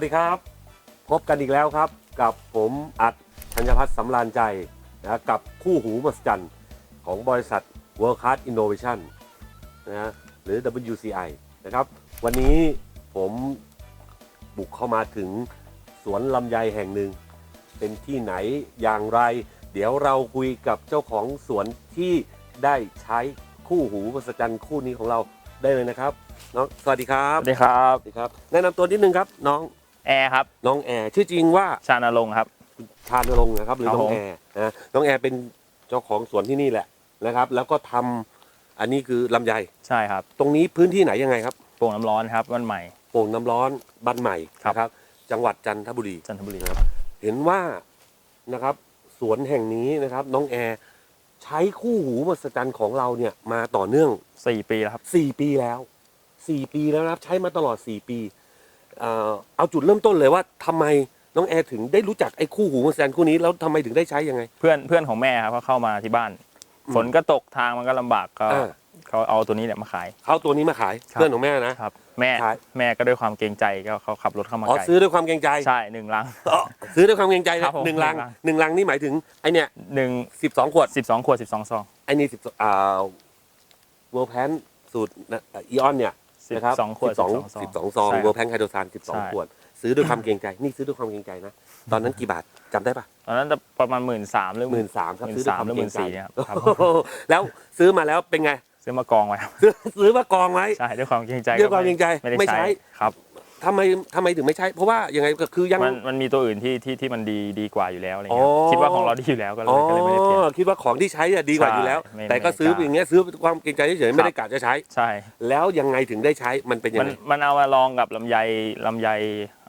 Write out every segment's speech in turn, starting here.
ครับสวัสดีครับ พบกันอีกแล้วครับ กับผมอัดธัญพัฒน์สำราญใจนะกับคู่หูมหัศจรรย์ของบริษัท World Class Innovation นะฮะหรือ WCI นะครับ วันนี้ผมบุกเข้ามาถึงสวนลำไยแห่งหนึ่ง เป็นที่ไหนอย่างไร เดี๋ยวเราคุยกับเจ้าของสวนที่ได้ใช้คู่หูมหัศจรรย์คู่นี้ของเราได้เลยนะครับน้องสวัสดีครับ สวัสดีครับ สวัสดีครับ แนะนำตัวนิดนึงครับ น้อง แอร์ครับน้องแอร์ชื่อจริงว่าชานรงค์ครับ ชาญรงค์นะครับหรือครับน้องผม แอร์นะน้องแอร์เป็นเจ้าของสวนที่นี่แหละนะครับ แล้วก็ทำอันนี้คือลำไย ใช่ครับตรงนี้พื้นที่ไหนยังไงครับโป่งน้ำร้อนครับวันใหม่ โป่งน้ำร้อนบ้านใหม่ครับ นะครับ จังหวัดจันทบุรี จันทบุรีนะครับ เห็นว่านะครับสวนแห่งนี้นะครับ น้องแอร์ใช้คู่หูมหัศจรรย์ของเราเนี่ยมาต่อเนื่อง สี่ปีแล้วครับสี่ปีแล้วสี่ปีแล้วนะครับ ใช้มาตลอดสี่ปี เอ่อเอาจุดเริ่มต้นเลยว่าทำไมน้องแอร์ถึงได้รู้จักไอ้คู่หูมหัศจรรย์คู่นี้แล้วทำไมถึงได้ใช้ยังไง เพื่อนเพื่อนของแม่ครับเขาเข้ามาที่บ้านอืมฝนก็ตกทางมันก็ลำบากก็อ่า เขาเอาตัวนี้เนี่ยมาขาย เขาตัวนี้มาขายครับ เพื่อนของแม่นะ ครับ แม่ขาย แม่ก็ด้วยความเกรงใจก็เขาขับรถเข้ามาอ๋อไกลซื้อด้วยความเกรงใจใช่หนึ่งลัง อ๋อซื้อด้วยความเกรงใจครันะบผมหนึ่งลังหนึ่งลัง หนึ่งลังนี่หมายถึงไอเนี่ยหนึ่งสิบสองขวดสิบสองขวดสิบสองซองไอนี่สิบอ่าเวอร์แพนสูตรอีออนเนี่ยสิบ นะครับสองขวดสองซสิบสองซองใช่เวอร์แพนไฮโดรซานสิบสองใช่ขวด ซื้อด้วยความเกรงใจ นี่ซื้อด้วยความเกรงใจนะ ตอนนั้นกี่บาทจำได้ปะตอนนั้นจะประมาณหมื่นสามหรือหมื่นสามครับ หมื่นซื้อด้วยความสามหรือเกรงใจหมื่นสี่เนี่ยครับครับโอ้โหแล้วซื้อมาแล้วเป็นไง ซื้อมากองไว้ครับ ซื้อซื้อมากองไว้ ใช่ด้วยความเกรงใจด้วยความเกรงใจไม่ได้ไม่ใช้ ใช้ครับ ทำไมทำไมถึงไม่ใช้ เพราะว่ายังไงก็คือยัง มันมันมีตัวอื่นที่ที่ที่มันดีดีกว่าอยู่แล้วอะไรอ๋เงี้ยอคิดว่าของเราดีอยู่แล้วก็เลอ๋อยก็เลยไม่ได้เปลี่ยน คิดว่าของที่ใช้อะดีกว่าใช่อยู่แล้วไม่แต่ก็ซื้อไม่กล้า อย่างเงี้ยซื้อความเกรงใจเฉยๆไม่ได้กะจะใช้ ใช่ แล้วยังไงถึงได้ใช้มันเป็นยัมังนไงมันเอามาลองกับลำไยลำไย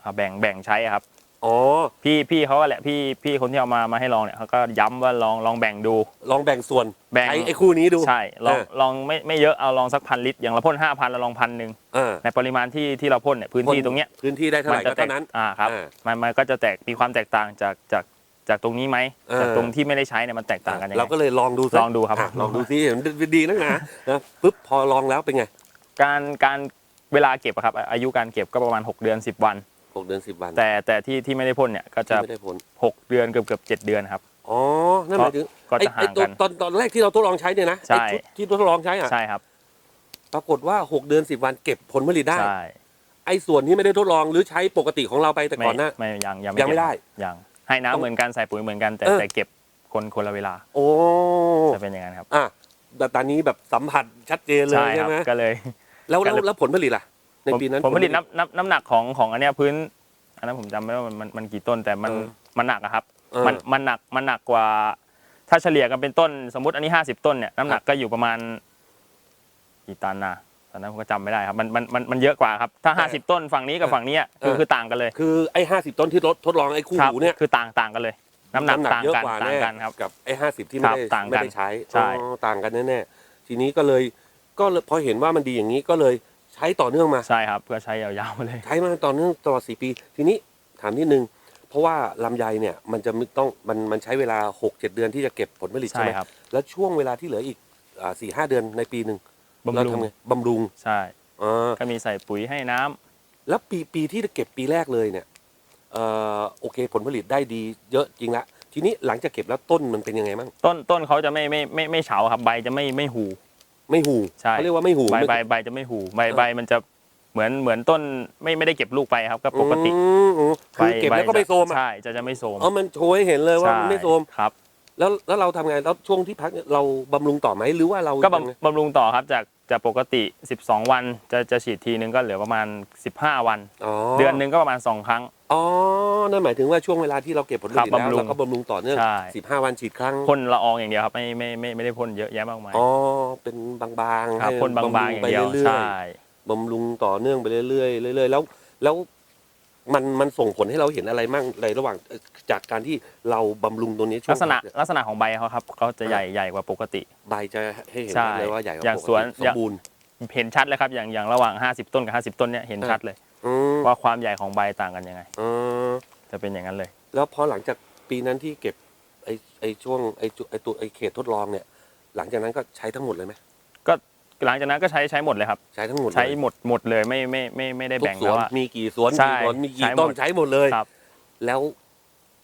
อ่าแบ่งแบ่งใช้อะครับ อ๋อพี่พี่เขาอะแหละพี่พี่คนที่เอามามาให้ลองเนี่ยเขาก็ย้ำว่าลองลองแบ่งดู ลองแบ่งส่วนแบ่งใช้ไอ้คู่นี้ดูใช่ลองเออลองไม่ไม่เยอะเอาลองสักพันลิตรอย่างเราพ่นห้าพันเราลองพันหนึ่งเออในปริมาณที่ที่เราพ่นเนี่ยพื้นที่ตรงเนี้ยพื้นที่ได้เท่าไหร่จะก็แตกเท่านั้น อ่าครับอ่ามันมันก็จะแตกมีความแตกต่างจากจากจากตรงนี้ไหมเออ จากตรงที่ไม่ได้ใช้เนี่ยมันแตกต่างกันยังเราไงก็เลยลองดูสิลองดูครับะลองดูซิเห็นดีนักหนานะปุ๊บพอลองแล้วเป็นไง การการเวลาเก็บอะครับอายุการเก็บก็ประมาณ 6 เดือน 10 วัน หกเดือนสิบวันแต่แต่ที่ที่ไม่ได้พ่นเนี่ยก็จะที่ไม่ได้ผล6เดือนเกือบเกือบเจ็ดเดือนครับ อ๋อ นั่นหมายถึงก็ไอ้จะห่าไอ้งตัวกันตอนตอนแรกที่เราทดลองใช้เนี่ยนะใช่ไอ้ชุดที่ทดลองใช้อะใช่ครับ ปรากฏว่าหกเดือนสิบวันเก็บผลผลิตได้ใช่ไอ้ส่วนที่ไม่ได้ทดลองหรือใช้ปกติของเราไปแต่ไม่ก่อนหน้าไม่ยังยังยังไม่เก็บได้ยังให้ต้องน้ำเหมือนกันใส่ปุ๋ยเหมือนกัน แต่เออแต่เก็บคนคนละเวลา โอ้จะเป็นอย่างนั้นครับอะแต่ตอนนี้แบบสัมผัสชัดเจนเลยใช่คใช่รับไหมก็เลย แล้วแล้วก็เลยแล้วผลผลิตล่ะ ในปีนั้นผมผลิตน้ำน้ำน้ำหนักของของอันเนี้ยพื้น อันนั้นผมจำไม่ได้ว่ามันมันมันกี่ต้นแต่มันเออมันหนักอะครับ เออมันมันหนักมันหนักกว่า ถ้าเฉลี่ยกันเป็นต้นสมมติอันนี้50ต้นเนี่ยน้ำหนักก็อยู่ประมาณกี่ตันนะตอนนั้นผมก็จำไม่ได้ครับมันมันมันมันเยอะกว่าครับ ถ้า50ต้นฝั่งนี้กับฝั่งนี้อะคือคือต่างกันเลยคือไอ้ห้าสิบต้นที่ทดทดลองไอ้คู่ครับหูเนี่ยคือต่างต่างกันเลย น้ำหนักต่างเยอะกันกว่าต่างแน่กันครับ กับไอ้ห้าสิบที่ไม่ได้ครับต่างกันไม่ได้ใช้ใช่ อ๋อต่างกันแน่ๆทีนี้ก็เลยก็เลยพอเห็นว่ามันดีอย่างนี้ก็เลย ใช้ต่อเนื่องมา ใช่ครับเพื่อใช้ยาวๆมาเลย ใช้มาต่อเนื่องตลอดสี่ปี ทีนี้ถามนิดนึง เพราะว่าลำไยเนี่ยมันจะไม่ต้องมันมันใช้เวลาหกเจ็ดเดือนที่จะเก็บผลผลิตใช่ใช่ไหมครับ แล้วช่วงเวลาที่เหลืออีกสี่ห้า4-5 เดือนในปีหนึ่งบำเรารุงทำไงบำรุงใช่ อ่าก็มีใส่ปุ๋ยให้น้ำแล้วปีปีที่เก็บปีแรกเลยเนี่ยเอ่อโอเคผลผลิตได้ดีเยอะจริงละทีนี้หลังจากเก็บแล้วต้นมันเป็นยังไงบ้างต้นต้นเขาจะไม่ไม่ไม่ไม่เฉาครับใบจะไม่ไม่หู ไม่หูใช่เขาเรียกว่าไม่หูใบไม่ใบใบจะไม่หูใบใบมันจะเหมือนเหมือนต้นไม่ไม่ได้เก็บลูกไปครับก็ปกติอืมอืมคือใบเก็บแล้วก็ใบไม่โซมอะใช่จะจะไม่โซมเออมันโชว์ให้เห็นเลยว่ามันไม่โซมใช่ครับ แล้วแล้วเราทำไงแล้วช่วงที่พักเนี่ยเราบำรุงต่อไหมหรือว่าเราก็ยังไงบำบำรุงต่อครับจาก จากปกติ 12 วันจะจะฉีดทีนึงก็เหลือประมาณ 15 วันอ๋อเดือนหนึ่งก็ประมาณ 2 ครั้ง อ๋อ นั่นหมายถึงว่าช่วงเวลาที่เราเก็บผลผลิตครับแล้วบำรุงเราก็บำรุงต่อเนื่อง ใช่สิบห้าวันฉีดครั้ง พ่นละอองอย่างเดียวครับไม่ไม่ไม่ไม่ได้พ่นเยอะแยะมากมายอ๋อ เป็นบางๆครับให้พ่นบางๆอย่างเดียวบำรุงไปเรื่อยใช่ ๆบำรุงต่อเนื่องไปเรื่อยๆเรื่อยๆแล้วแล้ว มันมันส่งผลให้เราเห็นอะไรมั่งในระหว่างเอ่อจากการที่เราบำรุงตัวนี้ช่วลังกษณะพักเนี่ยลักษณะของใบเขาครับเขาจะใหญ่ใหญ่กว่าปกติ ใบจะให้เห็นใช่เลยว่าใหญ่กว่าอย่างปกติสวน สมบูรณ์เห็นชัดเลยครับอย่างอย่างระหว่าง 50 ต้นกับ 50 ต้นเนี่ยเห็นชัดเลย อืมว่าความใหญ่ของใบต่างกันยังไงอืมจะเป็นอย่างนั้นเลย แล้วพอหลังจากปีนั้นที่เก็บไอ้ไอ้ช่วงไอ้จุไอ้ตัวไอ้เขตทดลองเนี่ย หลังจากนั้นก็ใช้ทั้งหมดเลยไหม หลังจากนั้นก็ใช้ใช้หมดเลยครับ ใช้ทั้งหมดเลยใช้หมดหมดเลยไม่ไม่ไม่ไม่ได้ทุแบ่กงสแล้ววนว่า มีกี่สวนใช่กี่สวนมีกี่ใช้หมด ต้นใช้หมดเลย ครับ แล้ว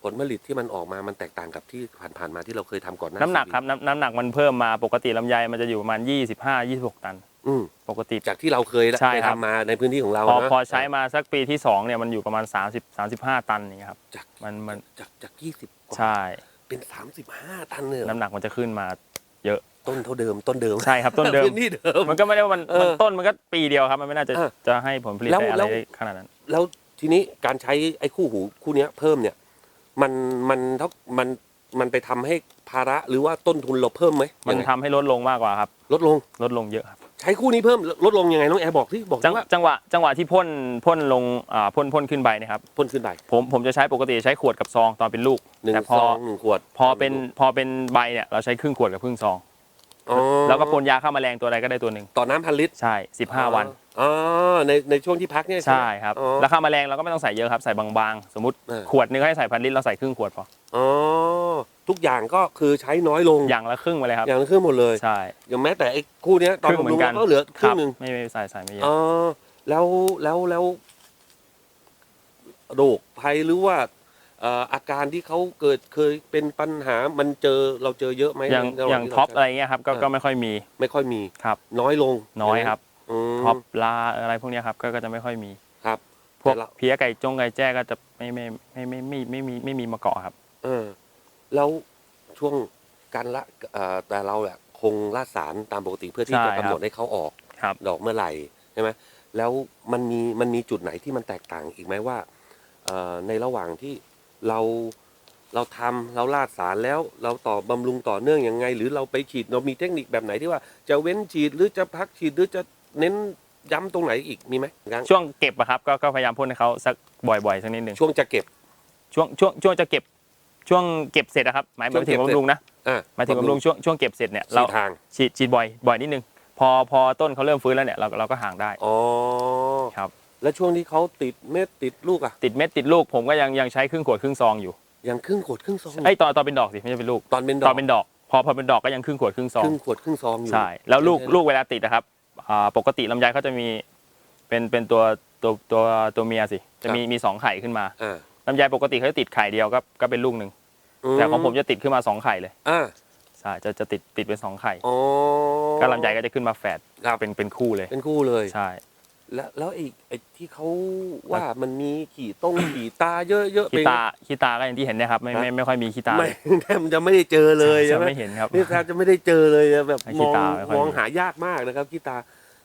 ผลผลิตที่มันออกมามันแตกต่างกับที่ผ่านๆมาที่เราเคยทำก่อนหน้าน้ำหนักสี่ปีครับน้ำน้ำหนักมันเพิ่มมาปกติลำไยมันจะอยู่ประมาณ 25 26 ตัน อืมปกติ จากที่เราเคยใช่ไปครับ ทำมาในพื้นที่ของเราพอนะพอใช้มาสักปีที่สองเนี่ยมันอยู่ประมาณ 30 35 ตันอย่างเงี้ยครับจากมันมันจากจากยี่สิบกว่าใช่เป็นสามสิบห้าตันเลยเหรอน้ำหนักมันจะขึ้นมาเยอะ ต้นเท่าเดิมต้นเดิมใช่ครับต้นเดิม พื้นที่เดิม มันก็ไม่ได้ว่ามันเออมันต้นมันก็ปีเดียวครับ มันไม่น่าจะเออจะให้ผลผลิตแล้วได้อะไรแล้วได้ขนาดนั้น แล้วทีนี้การใช้ไอ้คู่หูคู่เนี้ยเพิ่มเนี่ย มันมันเท่ามันมันไปทำให้ภาระหรือว่าต้นทุนเราเพิ่มไหมมันยังไงทำให้ลดลงมากกว่าครับ ลดลง ลดลงเยอะครับใช้คู่นี้เพิ่มลดลงยังไงน้องแอร์บอกที่บอกจัสิงว่าจังหวะจังหวะที่พ่นพ่นลงอ่าพ่นพ่นขึ้นใบเนะครับพ่นขึ้นไปผมผมจะใช้ปกติใช้ขวดกับซองตอนเป็นลูกหนึ่งแต่พซอองหนึ่งขวดพอเป็นพอเป็นใบเนี่ยเราใช้ครึ่งขวดกับครึ่งซอง อ๋อ แล้วก็พ่นยาฆ่าแมลงตัวใดก็ได้ตัวหนึ่งต่อน้ำพันลิตรใช่ 15 วัน อ๋อในในช่วงที่พักเนี่ยใช่ครับอ๋อ แล้วฆ่าแมลงเราก็ไม่ต้องใส่เยอะครับใส่บางๆ สมมติเออ ขวดนึงให้ใส่พันลิตรเราใส่ครึ่งขวดพออ๋อทุกอย่างก็คือใช้น้อยลงอย่างละครึ่งไปเลยครับอย่างละครึ่งหมดเลยใช่อย่างแม้แต่ไอ้คู่เนี้ยตอนครึ่งเหมืบำรุองนกันก็เหลือครึ่งหนึ่งไม่ไม่ใส่ใส่ไม่เยอะ อ๋อแล้วแล้วแล้วโรคภัยหรือว่าเอ่ออาการที่เขาเกิดเคยเป็นปัญหามันเจอเราเจอเยอะไหมอย่างในระหอว่ย่างที่ท็อปเรอะไรใช้เงี้ยครับก็เออก็ไม่ค่อยมีไม่ค่อยมีครับน้อยลงน้อยครับมท็อปลาอะไรพวกเนี้ยครับก็ก็จะไม่ค่อยมี ครับพวกแต่ละเพี้ยไก่จงไก่แจ้ก็จะไม่ไม่ไม่ไม่ไม่ไม่ไม่มีไม่มีมาเกาะครับ เออแล้วช่วงการละเอ่อแต่เราแหละคงละสารตามปกติเพื่อที่ใช่จะครับกำหนดให้เขาออก ครับ ดอกเมื่อไหร่ใช่ไหมแล้วมันมีมันมีจุดไหนที่มันแตกต่างอีกไหมว่าเอ่อในระหว่างที่ เราเราทำเราลาดสารแล้ว เราต่อบำรุงต่อเนื่องยังไง หรือเราไปฉีดเรามีเทคนิคแบบไหนที่ว่า จะเว้นฉีดหรือจะพักฉีดหรือจะเน้นย้ำตรงไหนอีกมีไหมยังช่วงเก็บอะครับก็ก็พยายามพ่นให้เขาสักบ่อยๆสักนิดหนึ่งช่วงจะเก็บช่วงช่วงช่วงจะเก็บช่วงเก็บเสร็จนะครับหมายหช่มาวยงถึงเก็บเสร็จบำรุงนะอ่าหมายถึงบำรุงช่วงช่วงเก็บเสร็จเนี่ยสีเราทางฉีดฉีดบ่อยบ่อยนิดนึงพอพอต้นเขาเริ่มฟื้นแล้วเนี่ยเราเราก็ห่างได้อ๋อครับ แล้วช่วงที่เขาติดเม็ดติดลูกอะ ติดเม็ดติดลูกผมก็ยังยังใช้ครึ่งขวดครึ่งซองอยู่ยังครึ่งขวดครึ่งซองไอ้ยตอนตอนเป็นดอกสิไม่ใช่เป็นลูกตอนเป็นดตออกนเป็นดอก พอพอเป็นดอกก็ยังครึ่งขวดครึ่งซอคงรึ่งขวดครึ่งซองอยู่ใช่แล้วลูกใช่ลูกเวลาติดนะครับอ่าปกติลำไยเขาจะมีเป็นเป็นตัวตัวตัวตัวเมียสิ จะมีมีสองไข่ขึ้นมาอ่าลำไยปกติเขาจะติดไข่เดียวก็ก็เป็นลูกหนึ่งแต่ของผมจะติดขึ้นมาสองไข่เลยอ่าใช่จะจะติดติดเป็นสองไข่อ๋อก็ลำไยก็จะขึ้นมาแฝดครับเป็นเป็นคู่เลย เป็นคู่เลยใช่ แล้วแล้วไอ้ไอ้ที่เขาว่ามันมีขี่ต้งขี่ตาเยอะๆขี้ไปตาขี้ตาก็อย่างที่เห็นเนะครับไม่ครับไม่ไม่ค่อยมีขี้ตาไม่เลยแทบจะไม่ได้เจอเลยจะใช่ไหมไม่เห็นครับนี่แทบจะไม่ได้เจอเลยอะแบบไอ้มขี้องตาไม่ค่อยมองมีหายากมากนะครับขี้ตา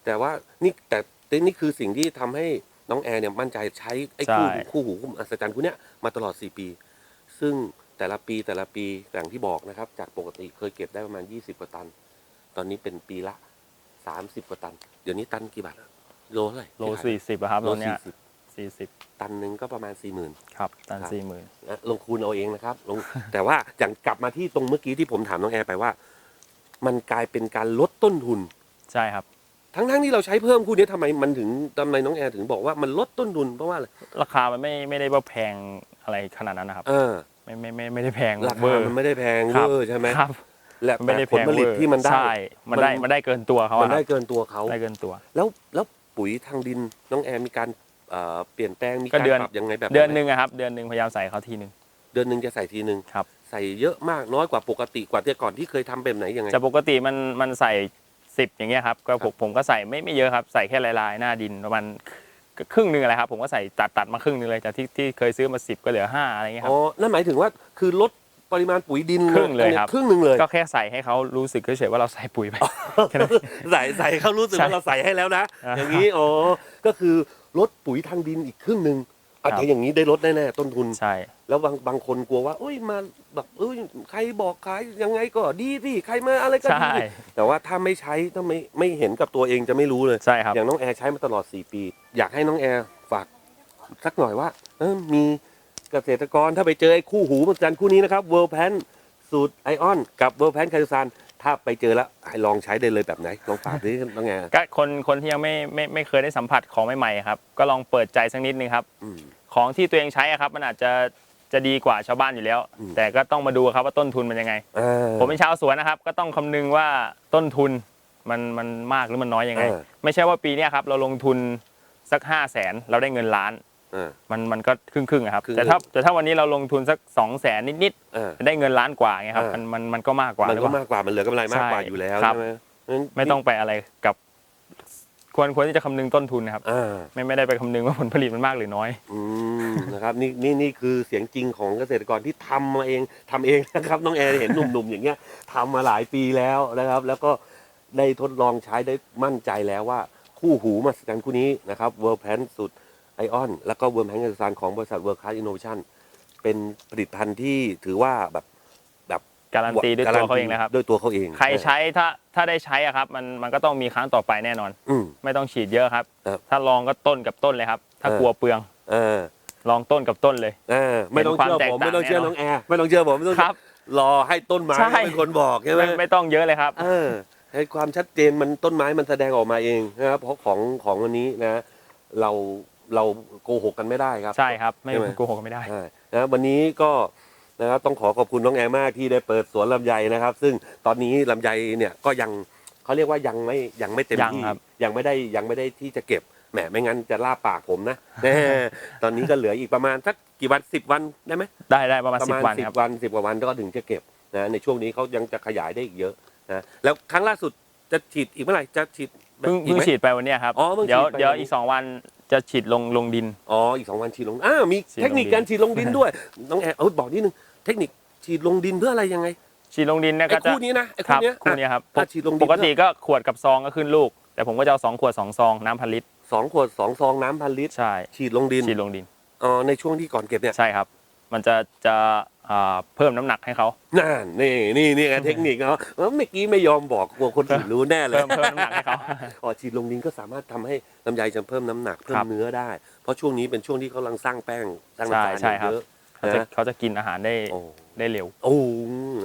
แต่ว่านี่แต่แต่นี่คือสิ่งที่ทำให้น้องแอร์เนี่ยมั่นใจใช้ไอ้คู่หูคู่หูอัศจรรย์คู่เนี้ยมาตลอด 4 ปี ซึ่งแต่ละปีแต่ละปีอย่างที่บอกนะครับ จากปกติเคยเก็บได้ประมาณ 20 กว่าตัน ตอนนี้เป็นปีละ 30 กว่าตัน เดี๋ยวนี้ตันกี่บาทอะ โลเท่าไหร่โลสี่สิบครับโลตอนเนี้สี่ยสิบสี่สิบตันหนึ่งก็ประมาณ4 0,000ครับตันครับ สี่หมื่นนะลงคูณเอาเองนะครับลง แต่ว่าอย่างกลับมาที่ตรงเมื่อกี้ที่ผมถามน้องแอร์ไปว่า มันกลายเป็นการลดต้นทุน ใช่ครับทั้งทั้งๆที่เราใช้เพิ่มคู่นี้ทำไมมันถึงทำไมน้องแอร์ถึงบอกว่ามันลดต้นทุนเพราะว่าอะไรราคามันไม่ไม่ได้ว่าแพงอะไรขนาดนั้นนะครับ เออไม่ไม่ไม่ไม่ได้แพงราเวคาอร์มันไม่ได้แพงครัเวบอร์ใช่ไหมครับและมันไม่ได้แต่ผลผลิตแพงเวอร์ที่มันได้ ใช่มันได้มัน มันได้เกินตัวเขามันอะคได้รับเกินตัวเขา ได้เกินตัว แล้วแล้ว ปุ๋ยทางดินน้องแอร์มีการเอ่อเปลี่ยนแปลงมีก็การเดือน ปรับยังไงแบบเดือนหนึ่งอะครับเดือนหนึ่งพยายามใส่เขาทีหนึ่ง เดือนหนึ่งจะใส่ทีหนึ่งครับ ใส่เยอะมากน้อยกว่าปกติกว่าที่ก่อนที่เคยทำแบบไหนยังไง จะปกติมันมันใส่สิบอย่างเงี้ยครับก็คผรัมบผมก็ใส่ไม่ไม่เยอะครับใส่แค่ลายๆ หน้าดินประมาณครึ่งหนึ่งอะไรครับผมก็ใส่ตัดตัดมาครึ่งหนึงเลยจากที่ที่เคยซื้อมาสิบก็เหลือห้าอะไรเงี้ยคอ๋รัอบนั่นหมายถึงว่าคือลด ปริมาณปุ๋ยดินครึ่งเลยครับ ครึ่งหนึ่งเลย ก็แค่ใส่ให้เขารู้สึกเฉยๆว่าเราใส่ปุ๋ยไปแค่นั้น ใส่ใส่เขารู้สึกใช่ว่าเราใส่ให้แล้วนะอ่าอย่างนี้อ๋อก็คือลดปุ๋ยทางดินอีกครึ่งหนึ่งอาจครัจะบอย่างนี้ได้ลดแน่ๆต้นทุนใช่ แล้วบางบางคนกลัวว่าเอ้ยมาแบบเอ้ยใครบอกขายยังไงก็ดีสิใครมาอะไรก็ใช่ดีแต่ว่าถ้าไม่ใช้ถ้าไม่ไม่เห็นกับตัวเองจะไม่รู้เลยใช่ครับอย่างน้องแอร์ใช้มาตลอด 4 ปี อยากให้น้องแอร์ฝากสักหน่อยว่าเออมี เกษตรกรถ้าไปเจอไอ้คู่หูเหมือนกันคู่นี้นะครับเวิร์แพนสูตรไอออนกับเวิร์แพนไคโตซานถ้าไปเจอแล้วให้ลองใช้ได้เลยแบบไหนลองฝากดิน้องแอร์ก็คนคนที่ยังไม่ไม่ไม่เคยได้สัมผัสของใหม่ๆครับ ก็ลองเปิดใจสักนิดนึงครับอืม ของที่ตัวเองใช้อะครับ มันอาจจะจะดีกว่าชาวบ้านอยู่แล้ว อืม แต่ก็ต้องมาดูครับว่าต้นทุนมันยังไงอ่าผมเป็นชาวสวนนะครับ ก็ต้องคำนึงว่าต้นทุนมันมันมากหรือมันน้อยยังไง เออ ไม่ใช่ว่าปีเนี้ยครับเราลงทุนสักห้าแสนเราได้เงินล้าน เออ มันมันก็ครึ่งครึ่งๆอะครับครึ่งๆแต่ถ้าแต่ถ้าวันนี้เราลงทุนสักสองแสนนิดเออๆได้เงินล้านกว่าไงครับเออ มันมันมันก็มากกว่ามันหรือก็เปล่า มากกว่ามันเหลือกำไรมากกว่าใช่อยู่แล้วครับ ใช่ไหมงั้นไม่ต้องไปอะไรกับ ควรควรที่จะคำนึงต้นทุนนะครับ อ่า ไม่ไม่ได้ไปคำนึงว่าผลผลิตมันมากหรือน้อย อืม นะครับนี่นี่นี่คือเสียงจริงของเกษตรกรที่ทำมาเองทำเองนะครับน้องแอร์เห็นหนุ่มๆอย่างเงี้ยทำมาหลายปีแล้วนะครับ แล้วก็ได้ทดลองใช้ได้มั่นใจแล้วว่า คู่หูมาสจันคู่นี้นะครับเวิร์ p แพนสุด ไอออน แล้วก็เวิร์ p แพนกสารของบริษัทเวิร์ค a า d อินโนเวชั่นเป็นผลิตภัณฑ์ที่ถือว่าแบบแบบการันตีด้วยตัวเขาเองนะครับ ด้วยตัวเขาเอง ใครใช้ถ้าถ้าได้ใช้อะครับ มันมันก็ต้องมีครั้งต่อไปแน่นอน อืม ไม่ต้องฉีดเยอะครับ ครับถ้าลองก็ต้นกับต้นเลยครับ ถ้าเออ กลัวเปลือง เออลองต้นกับต้นเลย เออไม่ต้องเชื่อผมเห็นความแตกต่างไม่ต้องเชื่อแน่นอน น้องแอร์ไม่ต้องเชื่อผมไม่ต้องครับ รอให้ต้นไม้ใช่ เป็นคนบอกใช่ไหม ไม่ไม่ต้องเยอะเลยครับ เออให้ความชัดเจนมันต้นไม้มันแสดงออกมาเองนะครับเพราะของของวันนี้นะ เรา เราโกหกกันไม่ได้ครับ ใช่ครับ ไม่ใช่ไหม โกหกกันไม่ได้ ใช่นะวันนี้ก็นะครับต้องขอขอบคุณน้องแอร์มากที่ได้เปิดสวนลำไยนะครับ ซึ่งตอนนี้ลำไยเนี่ยก็ยังเขาเรียกว่ายังไม่ยังไม่เต็มยังที่ครับ ยังไม่ได้ยังไม่ได้ที่จะเก็บแหมไม่งั้นจะล่าปากผมนะ แน่ตอนนี้ก็เหลืออีกประมาณสักกี่วันสิบวันได้ไหม ได้ได้ประมาณประสิบมาณวันสิบครับ วันสิบกว่าวันก็ถึงจะเก็บนะในช่วงนี้เขายังจะขยายได้อีกเยอะนะแล้วครั้งล่าสุดจะฉีดอีกเมื่อไหร่จะฉีดแบบเพิ่งอีกเพิ่งไหม ฉีดไปวันเนี้ยครับ อ๋อเพิ่งเดี๋ยวฉีดไปเดี๋ยววันนี้ อีกสองวัน จะฉีดลงลงดิน อ๋ออีกสองวันฉีดลงอ้าวมีฉีดลงดิน เทคนิคการฉีดลงดินด้วยน้องแอร์เออบอกนิดนึงเทคนิคฉีดลงดินเพื่ออะไรยังไงฉีดลงดินเนี่ยไอ้ก็จะคู่นี้นะไอ้ครัคู่บเนี้ยคู่เนี้ยครับอะฉีดลงดินปกติก็ขวดกับซองก็ขึ้นลูก แต่ผมก็จะเอาสองขวดสองซองน้ำพันลิตรสองขวดสองซองน้ำพันลิตรใช่ฉีดลงดินฉีดลงดินอ๋อในช่วงที่ก่อนเก็บเนี่ย ใช่ครับ มันจะจะ อ่าเพิ่มน้ำหนักให้เขา นั่นนี่นี่นี่ไงเทคนิคเขาเออเมื่อกี้ไม่ยอมบอกกลัวคนอื่นรู้แน่เลยเพิ่มเพิ่มน้ำหนักให้เขาอ๋อฉีดลงดินก็สามารถทำให้ลำไยจะเพิ่มน้ำหนักเพิ่มครับเนื้อได้ เพราะช่วงนี้เป็นช่วงที่เขากำลังสร้างแป้งสร้างใช่น้ำตาลใช่ครับ เยอะเขาจะนะเขาจะกินอาหารได้โอ้ ได้เร็ว โอ้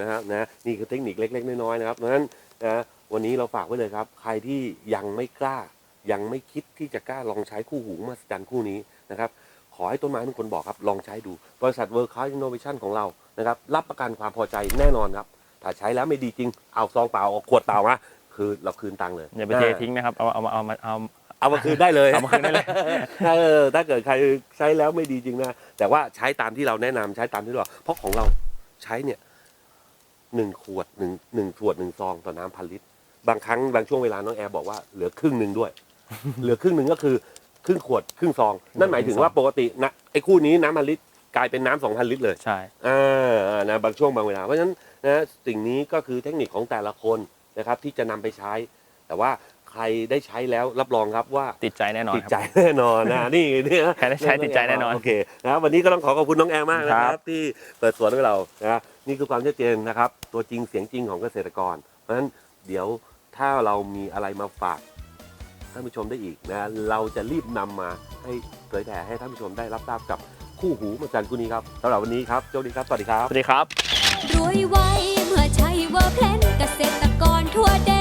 นะครับนะนี่คือเทคนิคเล็ก ๆ น้อยๆนะครับเพราะฉะนั้นนะวันนี้เราฝากไว้เลยครับ ใครที่ยังไม่กล้า ยังไม่คิดที่จะกล้าลองใช้คู่หูมาสจันคู่นี้นะครับ ขอให้ต้นไม้ทุกคนบอกครับ ลองใช้ดู บริษัทเวิร์คค s อินโนเวชันของเรานะครับรับประกันความพอใจแน่นอนครับ ถ้าใช้แล้วไม่ดีจริง เอาซองเปล่าเอาขวดเปล่ามาคือเราคืนตังค์เลยอย่าไปเททิ้งนะครับเอาเอามาเอามาเอาเอามาคืนได้เลยเอามาคืนได้เลยเออถ้าเกิดใครใช้แล้วไม่ดีจริงนะแต่ว่าใช้ตามที่เราแนะนำใช้ตามที่เราเพราะของเราใช้เนี่ยหนึ่งขวดหนึ่งหนึ่งขวดหนึ่งซองต่อน้ำพันลิตร บางครั้งบางช่วงเวลาน้องแอร์บอกว่าเหลือครึ่งหนึ่งด้วย เหลือครึ่งหนึ่งก็คือ ครึ่งขวดครึ่งซอง นั่นหมายถึงว่าปกตินะไอ้คู่นี้น้ำพันลิตรกลายเป็นน้ำสองพันลิตรเลยใช่อ่าอ่านะบางช่วงบางเวลาเพราะฉะนั้นนะสิ่งนี้ก็คือเทคนิคของแต่ละคนนะครับที่จะนำไปใช้ แต่ว่าใครได้ใช้แล้วรับรองครับว่า ติดใจแน่นอนติดครับใจแน่นอนนะนี่เนี่ยใครได้ใช้ติดใจแน่นอนโอเคนะครับวันนี้ก็ต้องขอขอบคุณน้องแอร์มากนะคครัรับ บ ที่เปิดสวนให้เรานะนี่คือความชัดเจนนะครับ ตัวจริงเสียงจริงของเกษตรกร เพราะฉะนั้นเดี๋ยวถ้าเรามีอะไรมาฝาก ท่านผู้ชมได้อีกนะเราจะรีบนำมาให้เผยแผ่ให้ท่านผู้ชมได้รับทราบกับคู่หูมาจันคู่นี้ครับสำหรับวันนี้ครับโชคดีครับสวัสดีครับสวัสดีครับรวยไวเมื่อใช้เวอร์แพลนเกษตรกรทั่วแด